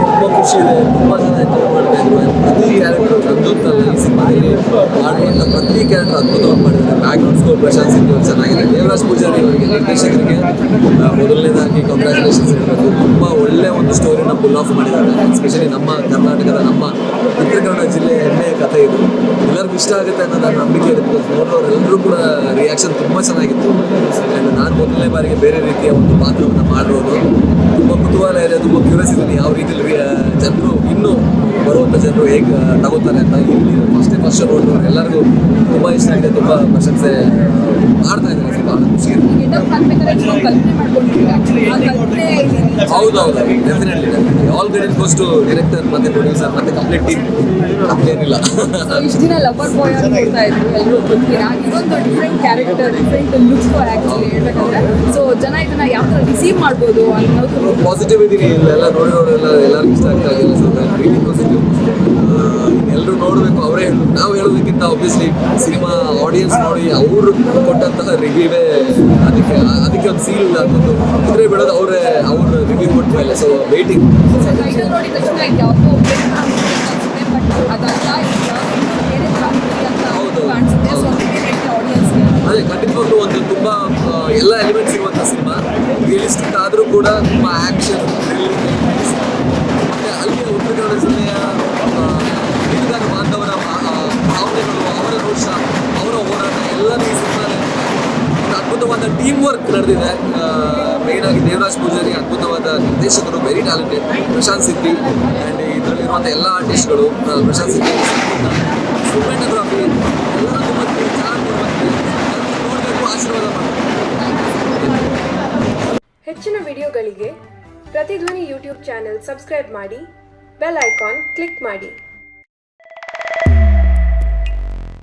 ತುಂಬ ಖುಷಿ ಇದೆ ತುಂಬ ಜನ ಎಂಜಾಯ್ ಮಾಡ್ತಾ ಇದ್ರು ಪ್ರತಿ ಕ್ಯಾರೆಕ್ಟರ್ ಈ ಸಿನಿಮಾದಲ್ಲಿ ಮಾಡುವಂಥ ಪ್ರತಿ ಕ್ಯಾರೆಕ್ಟರ್ ಅದ್ಭುತವಾಗಿ ಮಾಡಿದ್ದಾರೆ ಸ್ಕೋರ್ ಪ್ರಶಾಂತ್ ಸಿಂಗ್ ಚೆನ್ನಾಗಿದೆ ದೇವರಾಜ್ ಪೂಜಾರಿ ಅವರಿಗೆ ನಿರ್ದೇಶಕರಿಗೆ ಮೊದಲನೇದಾಗಿ ಕಂಗ್ರ್ಯಾಚುಲೇಷನ್ಸ್ ಹೇಳಬೇಕು ತುಂಬ ಒಳ್ಳೆ ಒಂದು ಸ್ಟೋರಿನ ಫುಲ್ ಆಫ್ ಮಾಡಿದ್ದಾರೆ ಎಸ್ಪೆಷಲಿ ನಮ್ಮ ಕರ್ನಾಟಕದ ನಮ್ಮ ಉತ್ತರ ಕನ್ನಡ ಜಿಲ್ಲೆ ಹೆಮ್ಮೆಯ ಕಥೆ ಇದು ಎಲ್ಲರಿಗೂ ಇಷ್ಟ ಆಗುತ್ತೆ ಅನ್ನೋ ನನ್ನ ನಂಬಿಕೆ ಇದೆ ಬಿಕಾಸ್ ನೋಡೋರೆಲ್ಲರೂ ಕೂಡ ರಿಯಾಕ್ಷನ್ ತುಂಬ ಚೆನ್ನಾಗಿತ್ತು ನಾನು ಮೊದಲನೇ ಬಾರಿಗೆ ಬೇರೆ ರೀತಿಯ ಒಂದು ಪಾತ್ರವನ್ನು ಮಾಡಿರೋದು ಕುತೂಹಲ ಇದೆ ತುಂಬ ಕ್ಯೂರಿಯಾಸಿಟಿ ಯಾವ ರೀತಿಯಲ್ಲಿ ಜನರು ಇನ್ನೂ ಬರುವಂಥ ಜನರು ಹೇಗೆ ತಗೋತಾರೆ ಅಂತ ಇಲ್ಲಿ ಫಸ್ಟ್ ಫಸ್ಟ್ ನೋಡಿದವರು ಎಲ್ಲರಿಗೂ ತುಂಬ ಇಷ್ಟ ಆಗಿದೆ, ತುಂಬ ಪ್ರಶಂಸೆ ಮಾಡ್ತಾ ಇದ್ದಾರೆ ಸ್ವಲ್ಪ ಬಹಳ ಖುಷಿ ಇದೆ ಈ ಗೆಟಪ್ ಹಾಕ್ಬೇಕಾದ್ರೆ ನೀವು ಕಲ್ಪನೆ ಮಾಡ್ಕೊಂಡಿದ್ದೀರಾ ಆ ಕಲ್ಪನೆ ಇಲ್ಲಿ ಹೌದು ಹೌದು definitely definitely all credit goes to director ಮತ್ತೆ ಪ್ರೊಡ್ಯೂಸರ್ ಮತ್ತೆ ಕಂಪ್ಲೀಟ್ ಟೀಮ್ ಏನಿಲ್ಲ ಇಷ್ಟು ದಿನ ಲವರ್ ಬಾಯ್ ಅಂತ ನೋಡ್ತಾ ಇದ್ರು ಎಲ್ಲರೂ ಗೊತ್ತಿರಾ ಇದೊಂದು different character different look actually ಹೇಳ್ಬೇಕಂದ್ರೆ. ಸೊ ಜನ ಇದನ್ನ ಯಾವ ಥರ ರಿಸೀವ್ ಮಾಡ್ಬೋದು ಅನ್ನೋದು ಪಾಸಿಟಿವ್ ನೋಡಿ ನೋಡಿ ಎಲ್ಲ ಎಲ್ಲರಿಗೂ ಇಷ್ಟ ಆಗ್ತಾ ಇದೆ ಸೊ ಆಬ್ವಿಯಸ್ಲಿ ಸಿನಿಮಾ ಆಡಿಯನ್ಸ್ ನೋಡಿ ಅವರು ಕೊಟ್ಟಂತಹ ರಿವ್ಯೂವೇ ಅದಕ್ಕೆ ಅದಕ್ಕೆ ಒಂದು ಸೀಲ್ ಅನ್ನೋದು ಕುದುರೆ ಬಿಡೋದು ಅವರೇ ಅವ್ರ ರಿವ್ಯೂ ಕೊಟ್ಟ ಮೇಲೆ. ಸೊ ವೇಟಿಂಗ್ ಅದೇ ಖಂಡಿತವಾಗ್ಲೂ ಒಂದು ತುಂಬ ಎಲ್ಲ ಎಲಿಮೆಂಟ್ಸ್ ಇರುವಂಥ ಸಿನಿಮಾ ರಿಯಲಿಸ್ಟಿಕ್ ಆದರೂ ಕೂಡ ತುಂಬ ಆ್ಯಕ್ಷನ್ ಅದ್ಭುತವಾದ ಟೀಮ್ ವರ್ಕ್ ನಡೆದಿದೆ. ಮೇನ್ ಆಗಿ ದೇವರಾಜ್ ಪೂಜಾರಿ ಅದ್ಭುತವಾದ ನಿರ್ದೇಶಕರು very talented Prashant Siddi and ಇದರಲ್ಲಿರುವಂಥ ಎಲ್ಲ ಆರ್ಟಿಸ್ಟ್ಗಳು ಪ್ರಶಾಂತ್ ಸಿದ್ದಿ ಸಿನಿಮಾಟೋಗ್ರಫಿ ಎಲ್ಲ ಮತ್ತೆ ನೋಡಬೇಕು, ಆಶೀರ್ವಾದ ಹೆಚ್ಚಿನ ವಿಡಿಯೋಗಳಿಗೆ ಪ್ರತಿಧ್ವನಿ ಯೂಟ್ಯೂಬ್ ಚಾನೆಲ್ ಸಬ್ಸ್ಕ್ರೈಬ್ ಮಾಡಿ, ಬೆಲ್ ಐಕಾನ್ ಕ್ಲಿಕ್ ಮಾಡಿ.